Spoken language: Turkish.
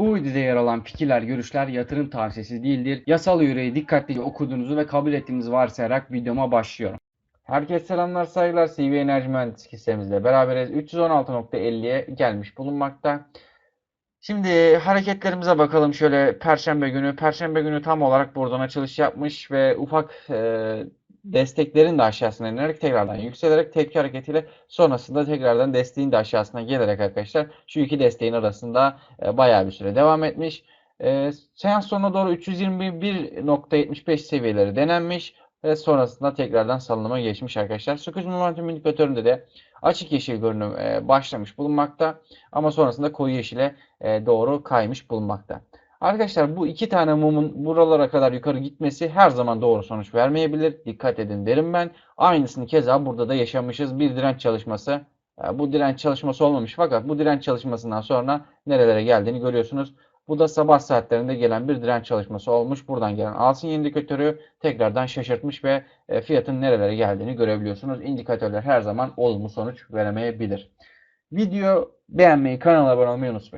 Bu videoda yer alan fikirler, görüşler yatırım tavsiyesi değildir. Yasal yüreği dikkatlice okuduğunuzu ve kabul ettiğinizi varsayarak videoma başlıyorum. Herkese selamlar, saygılar. CV Enerji Mühendislik hissemizle beraberiz. 316.50'ye gelmiş bulunmakta. Şimdi hareketlerimize bakalım şöyle Perşembe günü. Perşembe günü tam olarak buradan açılış yapmış ve ufak e, desteklerin de aşağısına inerek tekrardan yükselerek tepki hareketiyle sonrasında tekrardan desteğin de aşağısına gelerek arkadaşlar şu iki desteğin arasında e, bayağı bir süre devam etmiş. E, seans sonuna doğru 321.75 seviyeleri denenmiş ve sonrasında tekrardan salınıma geçmiş arkadaşlar. Squeeze Momentum indikatöründe de açık yeşil görünüm e, başlamış bulunmakta ama sonrasında koyu yeşile e, doğru kaymış bulunmakta. Arkadaşlar bu iki tane mumun buralara kadar yukarı gitmesi her zaman doğru sonuç vermeyebilir. Dikkat edin derim ben. Aynısını keza burada da yaşamışız. Bir direnç çalışması. Bu direnç çalışması olmamış fakat bu direnç çalışmasından sonra nerelere geldiğini görüyorsunuz. Bu da sabah saatlerinde gelen bir direnç çalışması olmuş. Buradan gelen al sinyal indikatörü tekrardan şaşırtmış ve e, fiyatın nerelere geldiğini görebiliyorsunuz. İndikatörler her zaman olumlu sonuç veremeyebilir. Video beğenmeyi, kanala abone olmayı unutmayın.